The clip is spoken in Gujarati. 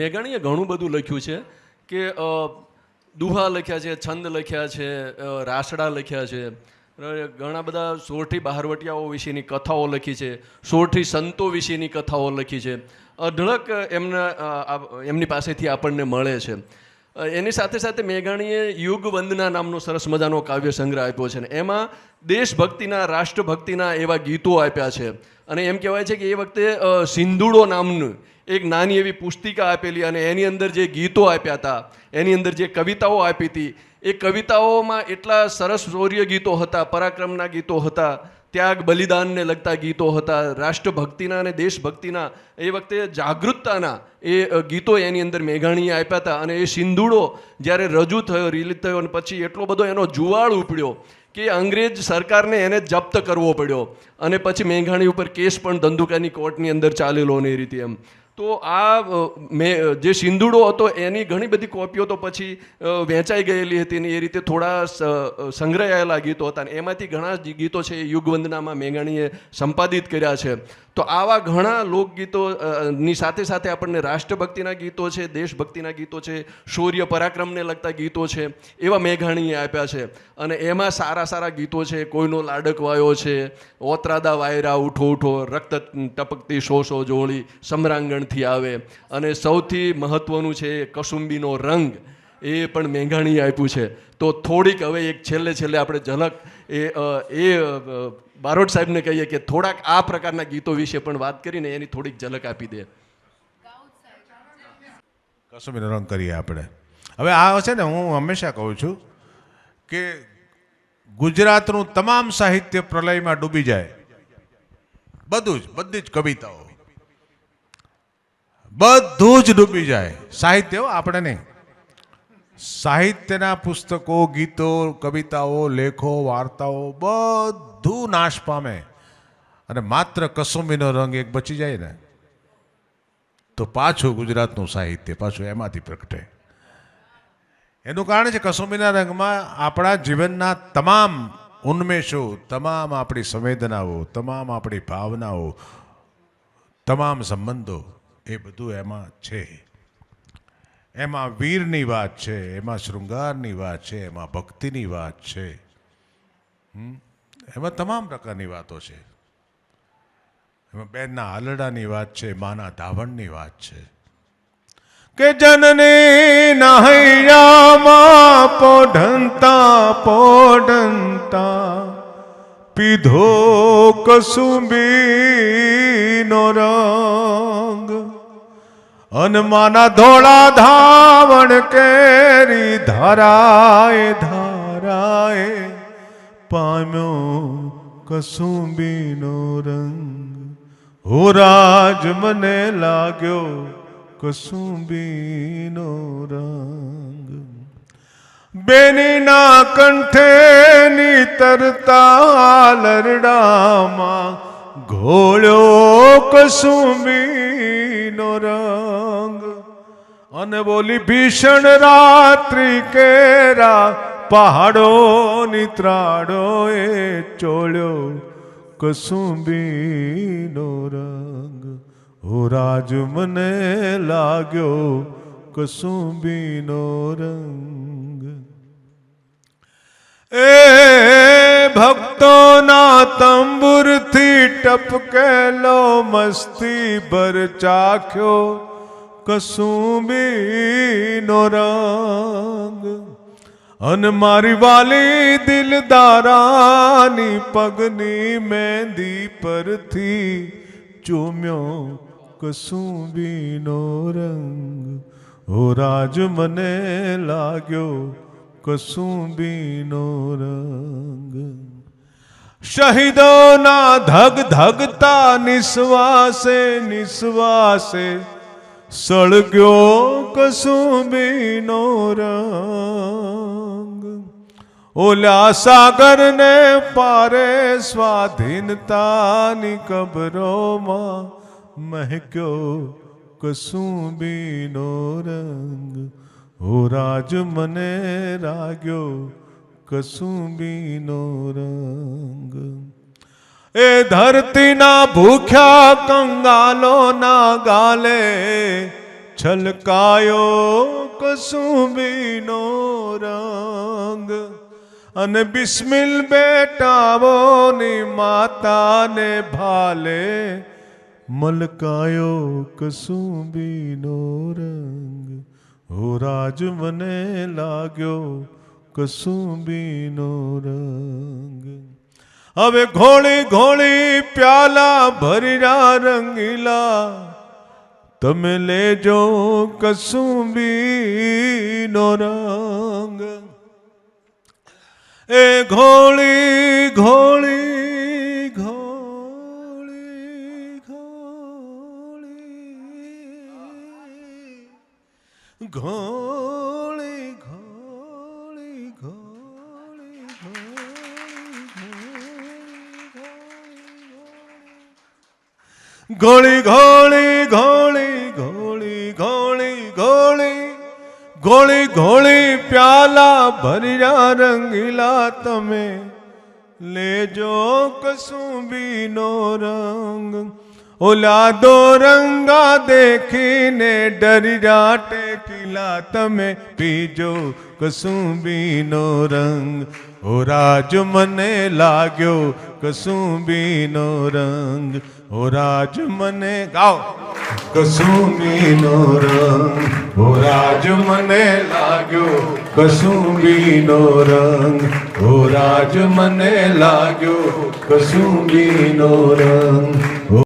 મેઘાણીએ ઘણું બધું લખ્યું છે કે દુહા લખ્યા છે, છંદ લખ્યા છે રાસડા લખ્યા છે ઘણા બધા સોરઠી બહારવટિયાઓ વિશેની કથાઓ લખી છે, સોરઠી સંતો વિશેની કથાઓ લખી છે, અઢળક એમના એમની પાસેથી આપણને મળે છે. એની સાથે સાથે મેઘાણીએ યુગ વંદના નામનો સરસ મજાનો કાવ્ય સંગ્રહ આપ્યો છે ને, એમાં દેશભક્તિના, રાષ્ટ્રભક્તિના એવા ગીતો આપ્યા છે. અને એમ કહેવાય છે કે એ વખતે સિંધુડો નામનું એક નાની એવી પુસ્તિકા આપેલી અને એની અંદર જે ગીતો આપ્યા હતા, એની અંદર જે કવિતાઓ આપી હતી, એ કવિતાઓમાં એટલા સરસ શૌર્ય ગીતો હતા, પરાક્રમના ગીતો હતા, ત્યાગ બલિદાનને લગતા ગીતો હતા, રાષ્ટ્રભક્તિના અને દેશભક્તિના, એ વખતે જાગૃતતાના, એ ગીતો એની અંદર મેઘાણીએ આપ્યા હતા અને એ સિંધુડો જ્યારે રજૂ થયો, રિલીઝ થયો અને પછી એટલો બધો એનો જુવાળ ઉપડ્યો કે અંગ્રેજ સરકારને એને જપ્ત કરવો પડ્યો અને પછી મેઘાણી ઉપર કેસ પણ ધંધુકાની કોર્ટની અંદર ચાલેલો ને એ રીતે એમ. તો આ મેં જે સિંધુડો હતો, એની ઘણી બધી કોપીઓ તો પછી વેચાઈ ગયેલી હતી ને એ રીતે થોડા સંગ્રહાયેલા ગીતો હતા ને એમાંથી ઘણા ગીતો છે યુગવંદનામાં મેઘાણીએ સંપાદિત કર્યા છે. તો આવા ઘણા લોકગીતો ની સાથે સાથે આપણને રાષ્ટ્રભક્તિના ગીતો છે, દેશભક્તિના ગીતો છે, શૌર્ય પરાક્રમને લગતા ગીતો છે, એવા મેઘાણીએ આપ્યા છે. અને એમાં સારા સારા ગીતો છે, કોઈનો લાડક વાયો છે, ઓતરાદા વાયરા ઉઠો ઉઠો, રક્ત ટપકતી શો જોળી સમરાંગણથી આવે. અને સૌથી મહત્વનું છે કસુંબીનો રંગ, એ પણ મેઘાણીએ આપ્યું છે. તો થોડીક હવે એક છેલ્લે છેલ્લે આપણે ઝલક એ એ બારોટ સાહેબને કહીએ કે થોડાક આ પ્રકારના ગીતો વિશે પણ વાત કરીને એની થોડીક ઝલક આપી દે. કસુમીનો રંગ કરીએ આપણે. હવે આ છે ને હું હંમેશા કહું છું કે ગુજરાતનું તમામ સાહિત્ય પ્રલયમાં ડૂબી જાય. બધું જ, બધી જ કવિતાઓ. બધું જ ડૂબી જાય. સાહિત્ય આપણે નહીં. સાહિત્યના પુસ્તકો, ગીતો, કવિતાઓ, લેખો, વાર્તાઓ બધું નાશ પામે. અને માત્ર કસુંબીનો રંગ એક બચી જાય ને, તો પાછું ગુજરાતનું સાહિત્ય, પાછું એમાંથી પ્રગટે. એનું કારણ છે કસુંબીના રંગમાં આપણા જીવનના તમામ ઉન્મેષો, તમામ આપણી સંવેદનાઓ, તમામ આપણી ભાવનાઓ, તમામ સંબંધો એ બધું એમાં છે. એમાં વીરની વાત છે, એમાં શૃંગારની વાત છે, એમાં ભક્તિની વાત છે? એમાં તમામ પ્રકારની વાતો છે. એમાં બેનના હાલડાની વાત છે, માના ધાવણની વાત છે. કે જનની નહૈયામાં પોઢંતા પોઢંતા, પીધો કસુંબીનો રંગ. અનમાના ધોળા ધાવણ કેરી ધારાએ ધારાએ પામ્યો કસુંબીનો રંગ. હો રાજ, મને લાગ્યો કસુંબીનો રંગ. બેનીના કંઠેની તરતા લરડામાં ઘોળ્યો કસુંબીનો રંગ અને બોલી ભીષણ રાત્રિ કેરા પહાડો નિત્રાડો એ ચોળ્યો કસુંબીનો રંગ હો રાજ મને લાગ્યો કસુંબીનો રંગ એ ભક્તોના તંબુરથી ટપકેલો મસ્તી ભર ચાખ્યો કસુંબીનો રંગ અન મારી વાલી દિલદારાની પગની મહેંદી પરથી ચૂમ્યો કસુંબીનો રંગ હો રાજ મને લાગ્યો કસુંબીનો રંગ શહીદોના ધગ ધગતા નિશ્વાસે નિશ્વાસે સળગ્યો કસુંબીનો રંગ. ઓલા સાગરને પારે સ્વાધીનતાની કબરોમાં મહેક્યો કસુંબીનો રંગ. હો રાજ મને રાગ્યો કસુંબીનો રંગ. એ ધરતીના ભૂખ્યા કંગાલોના ગાલે છલકાયો કસુંબીનો રંગ. અને બિસ્મિલ બેટાઓની માતાને ભાલે મલકાયો કસુંબીનો રંગ. હો રાજ મને લાગ્યો કસુંબીનો રંગ. હવે ઘોળી ઘોળી પ્યાલા ભરીરા રંગીલા. તમે લેજો કસુંબીનો રંગ. એ ઘોળી ઘોળી ઘોળી ઘોળી ઘોળી ઘોળી ઘોળી. ઘોળી ઘોળી ઘોળી ઘોળી ઘોળી ઘોળી ગોળી ઘોળી પ્યાલા ભર્યા રંગીલા તમે. લેજો કસુંબીનો રંગ. ઓલા દો રંગા દેખીને ડરિયા ટેકીલા તમે પીજો કસુંબીનો રંગ. ઓ રાજ મને લાગ્યો કસુંબીનો રંગ. ઓ રાજ મને ગાઓ. કસુંબીનો રંગ. ઓ રાજ મને લાગ્યો કસુંબીનો રંગ. ઓ રાજ મને લાગ્યો કસુંબીનો રંગ.